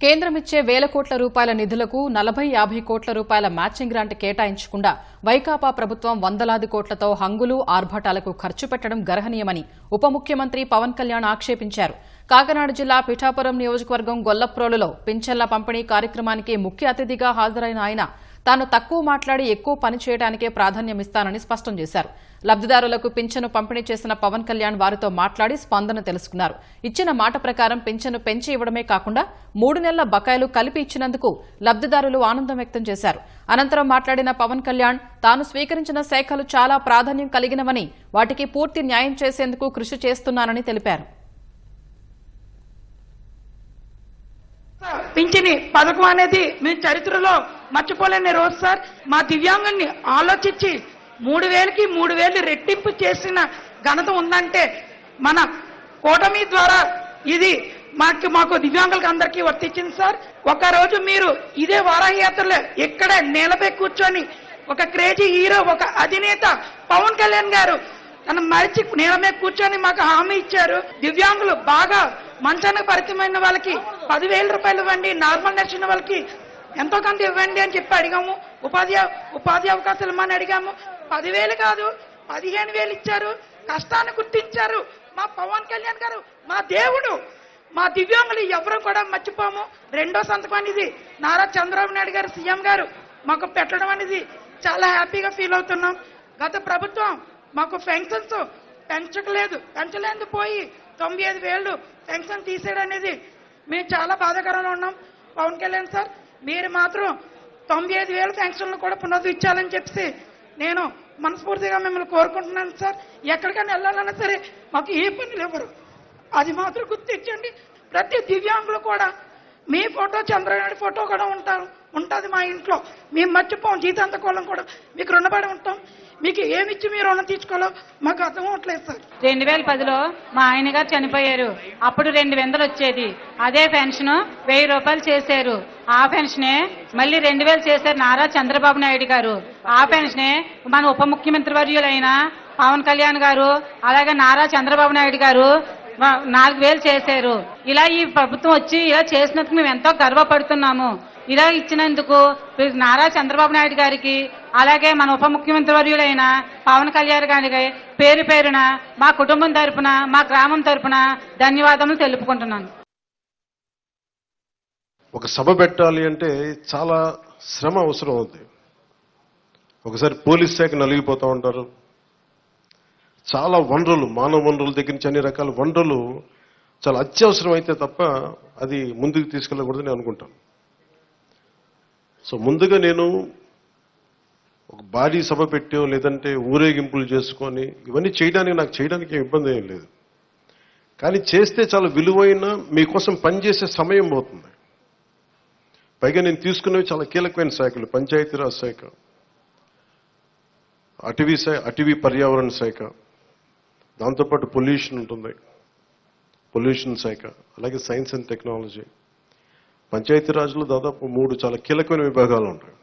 కేంద్రం ఇచ్చే వేల కోట్ల రూపాయల నిధులకు నలభై యాభై కోట్ల రూపాయల మ్యాచింగ్ గ్రాంట్ కేటాయించకుండా వైకాపా ప్రభుత్వం వందలాది కోట్లతో హంగులు ఆర్భాటాలకు ఖర్చు పెట్టడం గర్హనీయమని ఉప ముఖ్యమంత్రి పవన్ కళ్యాణ్ ఆక్షేపించారు. కాకినాడ జిల్లా పిఠాపురం నియోజకవర్గం గొల్లప్రోలులో పింఛన్ల పంపిణీ కార్యక్రమానికి ముఖ్య అతిథిగా హాజరైన ఆయన తాను తక్కువ మాట్లాడి ఎక్కువ పని చేయడానికే ప్రాధాన్యమిస్తానని స్పష్టం చేశారు. లబ్దిదారులకు పింఛను పంపిణీ చేసిన పవన్ కళ్యాణ్ వారితో మాట్లాడి స్పందన తెలుసుకున్నారు. ఇచ్చిన మాట ప్రకారం పింఛను పెంచి ఇవ్వడమే కాకుండా మూడు నెలల బకాయిలు కలిపి ఇచ్చినందుకు లబ్దిదారులు ఆనందం వ్యక్తం చేశారు. అనంతరం మాట్లాడిన పవన్ కళ్యాణ్ తాను స్వీకరించిన శాఖలు చాలా ప్రాధాన్యం కలిగినవని వాటికి పూర్తి న్యాయం చేసేందుకు కృషి చేస్తున్నానని తెలిపారు. పింఛని పథకం అనేది మీ చరిత్రలో మర్చిపోలేని రోజు సార్. మా దివ్యాంగుల్ని ఆలోచించి మూడు వేలకి మూడు వేలు రెట్టింపు చేసిన ఘనత ఉందంటే మన కూటమి ద్వారా ఇది మాకు మాకు దివ్యాంగులకు అందరికీ వర్తించింది సార్. ఒక రోజు మీరు ఇదే వారాహయాత్రలో ఇక్కడ నేలపై కూర్చొని ఒక క్రేజీ హీరో ఒక అధినేత పవన్ కళ్యాణ్ గారు తను మరిచి నేల మీద కూర్చొని మాకు హామీ ఇచ్చారు. దివ్యాంగులు బాగా మంచానికి పరిచయమైన వాళ్ళకి పదివేల రూపాయలు ఇవ్వండి నార్మల్ నచ్చిన వాళ్ళకి ఎంతో కొంత ఇవ్వండి అని చెప్పి అడిగాము. ఉపాధి ఉపాధి అవకాశాలు ఇమ్మని అడిగాము. పదివేలు కాదు పదిహేను వేలు ఇచ్చారు. కష్టాన్ని గుర్తించారు. మా పవన్ కళ్యాణ్ గారు మా దేవుడు మా దివ్యాంగులు ఎవరు కూడా మర్చిపోము. రెండో సంతకం అనేది నారా చంద్రబాబు నాయుడు గారు సీఎం గారు మాకు పెట్టడం అనేది చాలా హ్యాపీగా ఫీల్ అవుతున్నాం. గత ప్రభుత్వం మాకు పెన్షన్స్ పెంచకలేదు పెంచలేదు పోయి తొంభై ఐదు వేలు పెన్షన్ తీసేయడం అనేది మేము చాలా బాధాకరంలో ఉన్నాం. పవన్ కళ్యాణ్ సార్ మీరు మాత్రం తొంభై ఐదు వేల శాంక్షన్లు కూడా పునరుద్ధరించాలని చెప్పి నేను మనస్ఫూర్తిగా మిమ్మల్ని కోరుకుంటున్నాను సార్. ఎక్కడికైనా వెళ్ళాలన్నా సరే మాకు ఏ పనులు ఇవ్వరు. అది మాత్రం గుర్తించండి. ప్రతి దివ్యాంగులు కూడా మీ ఫోటో చంద్రనాయుడు ఫోటో కూడా ఉంటారు. ఉంటుంది మా ఇంట్లో. మేము మర్చిపోం జీతాంతకోళం కూడా. మీకు రుణపడి ఉంటాం. మీకు ఏమిచ్చి మీరు రుణం తీసుకోవాలో మాకు అర్థం అవట్లేదు సార్. రెండు వేల పదిలో మా ఆయన గారు చనిపోయారు. అప్పుడు రెండు వందలు వచ్చేది. అదే పెన్షన్ వెయ్యి రూపాయలు చేశారు. ఆ పెన్షనే మళ్ళీ రెండు వేలు చేశారు నారా చంద్రబాబు నాయుడు గారు. ఆ పెన్షనే మన ఉప ముఖ్యమంత్రి వర్యులైన పవన్ కళ్యాణ్ గారు అలాగే నారా చంద్రబాబు నాయుడు గారు నాలుగు వేలు చేశారు. ఇలా ఈ ప్రభుత్వం వచ్చి ఇలా చేసినందుకు మేము ఎంతో గర్వపడుతున్నాము. ఇలా ఇచ్చినందుకు నారా చంద్రబాబు నాయుడు గారికి అలాగే మన ఉప ముఖ్యమంత్రి వర్యులైన పవన్ కళ్యాణ్ గారికి పేరు పేరున మా కుటుంబం తరపున మా గ్రామం తరపున ధన్యవాదములు తెలుపుకుంటున్నాను. ఒక సభ పెట్టాలి అంటే చాలా శ్రమ అవసరం అవుతుంది ఒకసారి పోలీస్ శాఖ నలిగిపోతూ ఉంటారు. చాలా వనరులు మానవ వనరుల దగ్గర నుంచి అన్ని రకాల వనరులు చాలా అత్యవసరం అయితే తప్ప అది ముందుకు తీసుకెళ్ళకూడదని అనుకుంటాను. సో ముందుగా నేను ఒక భారీ సభ పెట్టో లేదంటే ఊరేగింపులు చేసుకొని ఇవన్నీ చేయడానికి నాకు చేయడానికి ఏం ఇబ్బంది ఏం లేదు. కానీ చేస్తే చాలా విలువైన మీకోసం పనిచేసే సమయం పోతుంది. పైగా నేను తీసుకునేవి చాలా కీలకమైన శాఖలు పంచాయతీరాజ్ శాఖ అటవీ శాఖ అటవీ పర్యావరణ శాఖ దాంతోపాటు పొల్యూషన్ ఉంటుంది. పొల్యూషన్ శాఖ అలాగే సైన్స్ అండ్ టెక్నాలజీ. పంచాయతీరాజ్లో దాదాపు మూడు చాలా కీలకమైన విభాగాలు ఉంటాయి.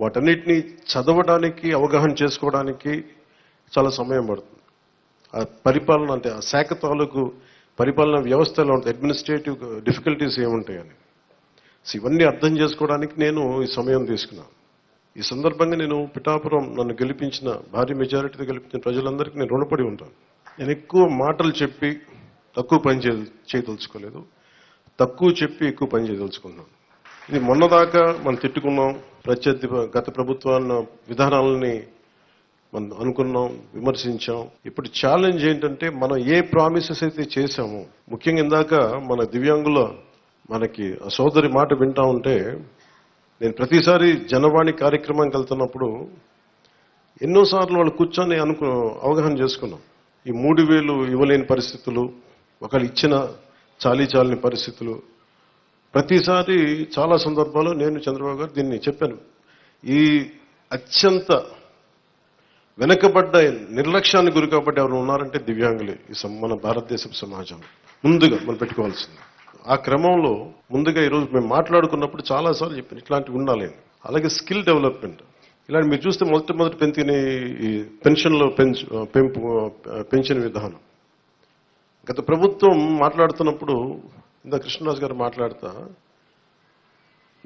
వాటన్నిటిని చదవడానికి అవగాహన చేసుకోవడానికి చాలా సమయం పడుతుంది. ఆ పరిపాలన అంటే ఆ శాఖ తాలూకు పరిపాలన వ్యవస్థలో ఉంటుంది అడ్మినిస్ట్రేటివ్ డిఫికల్టీస్ ఏముంటాయని. సో ఇవన్నీ అర్థం చేసుకోవడానికి నేను ఈ సమయం తీసుకున్నాను. ఈ సందర్భంగా నేను పిఠాపురం నన్ను గెలిపించిన భారీ మెజారిటీతో గెలిపించిన ప్రజలందరికీ నేను రుణపడి ఉంటాను. నేను ఎక్కువ మాటలు చెప్పి తక్కువ పని చే చేయదలుచుకోలేదు. తక్కువ చెప్పి ఎక్కువ పని చేయదలుచుకున్నాం. ఇది మొన్నదాకా మనం తిట్టుకున్నాం. ప్రత్యర్థి గత ప్రభుత్వాల విధానాలని మనం అనుకున్నాం విమర్శించాం. ఇప్పుడు ఛాలెంజ్ ఏంటంటే మనం ఏ ప్రామిసెస్ అయితే చేశామో ముఖ్యంగా ఇందాక మన దివ్యాంగుల మనకి ఆ సోదరి మాట వింటా ఉంటే నేను ప్రతిసారి జనవాణి కార్యక్రమానికి వెళ్తున్నప్పుడు ఎన్నోసార్లు వాళ్ళు కూర్చొని అనుకు అవగాహన చేసుకున్నాం. ఈ మూడు వేలు ఇవ్వలేని పరిస్థితులు ఒకళ్ళు ఇచ్చిన చాలీ చాలని పరిస్థితులు. ప్రతిసారి చాలా సందర్భాల్లో నేను చంద్రబాబు గారు దీన్ని చెప్పాను. ఈ అత్యంత వెనకబడ్డ నిర్లక్ష్యానికి గురి కాబట్టి ఎవరు ఉన్నారంటే దివ్యాంగులే ఈ మన భారతదేశపు సమాజం. ముందుగా మనం పెట్టుకోవాల్సింది. ఆ క్రమంలో ముందుగా ఈరోజు మేము మాట్లాడుకున్నప్పుడు చాలాసార్లు చెప్పాను ఇట్లాంటివి ఉండాలి. అలాగే స్కిల్ డెవలప్మెంట్. ఇలాంటి మీరు చూస్తే మొట్టమొదటి పెంచిన ఈ పెన్షన్లో పెంచు పెంపు పెన్షన్ విధానం. గత ప్రభుత్వం మాట్లాడుతున్నప్పుడు ఇంత కృష్ణరాజు గారు మాట్లాడుతా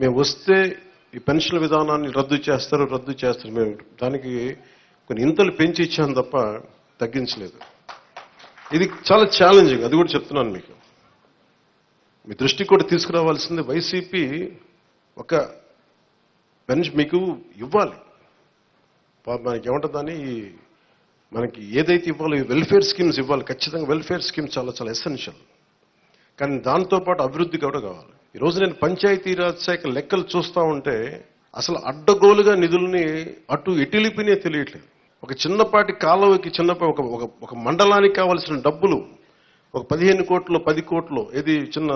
మేము వస్తే ఈ పెన్షన్ విధానాన్ని రద్దు చేస్తారు రద్దు చేస్తారు. మేము దానికి కొన్ని ఇంతలు పెంచి ఇచ్చాం తప్ప తగ్గించలేదు. ఇది చాలా ఛాలెంజింగ్ అది కూడా చెప్తున్నాను మీకు. మీ దృష్టికి కూడా తీసుకురావాల్సింది వైసీపీ ఒక పెన్షన్ మీకు ఇవ్వాలి. మనకి ఏమంటుందని ఈ మనకి ఏదైతే ఇవ్వాలో ఈ వెల్ఫేర్ స్కీమ్స్ ఇవ్వాలి ఖచ్చితంగా వెల్ఫేర్ స్కీమ్స్ చాలా చాలా ఎసెన్షియల్ కానీ దాంతోపాటు అభివృద్ధి కూడా కావాలి. ఈరోజు నేను పంచాయతీరాజ్ శాఖ లెక్కలు చూస్తా ఉంటే అసలు అడ్డగోలుగా నిధుల్ని అటు ఎటిలిపినే తెలియట్లేదు. ఒక చిన్నపాటి కాలువకి చిన్నపాటి ఒక ఒక ఒక మండలానికి కావాల్సిన డబ్బులు ఒక పదిహేను కోట్లు పది కోట్లు ఏది చిన్న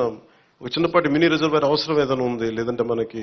ఒక చిన్నపాటి మినీ రిజర్వేర్ అవసరం ఏదైనా ఉంది లేదంటే మనకి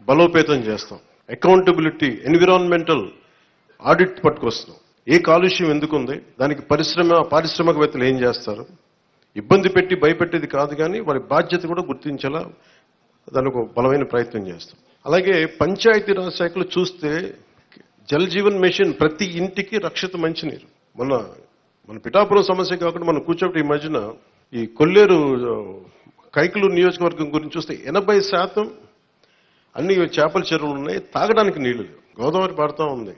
బలోపేతం చేస్తాం. అకౌంటబిలిటీ ఎన్విరాన్మెంటల్ ఆడిట్ పట్టుకొస్తున్నాం. ఏ కాలుష్యం ఎందుకు ఉంది దానికి పరిశ్రమ పారిశ్రామికవేత్తలు ఏం చేస్తారు? ఇబ్బంది పెట్టి భయపెట్టేది కాదు కానీ వారి బాధ్యత కూడా గుర్తించేలా దానికి ఒక బలమైన ప్రయత్నం చేస్తాం. అలాగే పంచాయతీరాజ్ శాఖలు చూస్తే జల్ జీవన్ మిషన్ ప్రతి ఇంటికి రక్షిత మంచినీరు. మన మన పిఠాపురం సమస్య కాకుండా మనం కూర్చోబెట్టి ఈ మధ్యన ఈ కొల్లేరు కైకులూరు నియోజకవర్గం గురించి చూస్తే ఎనభై శాతం అన్ని చేపల చెరువులు ఉన్నాయి. తాగడానికి నీళ్ళు లేవు. గోదావరి పారుతా ఉంది.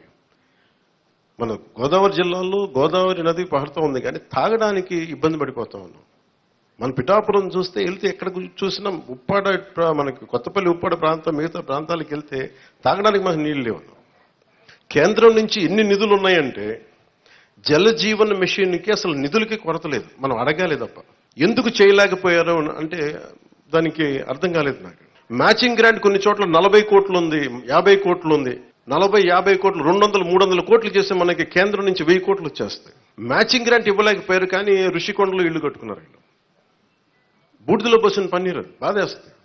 మన గోదావరి జిల్లాలో గోదావరి నది పారుతా ఉంది కానీ తాగడానికి ఇబ్బంది పడిపోతా ఉన్నాం. మన పిఠాపురం చూస్తే వెళ్తే ఎక్కడ చూసినా ఉప్పాడ మనకి కొత్తపల్లి ఉప్పాడ ప్రాంతం మిగతా ప్రాంతాలకు వెళ్తే తాగడానికి మనకు నీళ్ళు లేవు. కేంద్రం నుంచి ఎన్ని నిధులు ఉన్నాయంటే జల జీవన మిషన్కి అసలు నిధులకి కొరత లేదు. మనం అడగాలి తప్ప. ఎందుకు చేయలేకపోయారు అంటే దానికి అర్థం కాలేదు నాకు. మ్యాచింగ్ గ్రాంట్ కొన్ని చోట్ల నలభై కోట్లు ఉంది యాభై కోట్లు ఉంది. నలభై యాభై కోట్లు రెండు వందలు మూడు వందల కోట్లు చేస్తే మనకి కేంద్రం నుంచి వెయ్యి కోట్లు వచ్చేస్తాయి. మ్యాచింగ్ గ్రాంట్ ఇవ్వలేకపోయారు కానీ ఋషికొండలో ఇల్లు కట్టుకున్నారు వీళ్ళు. బూడిదలో బస్సును పన్నీరు బాధేస్తాయి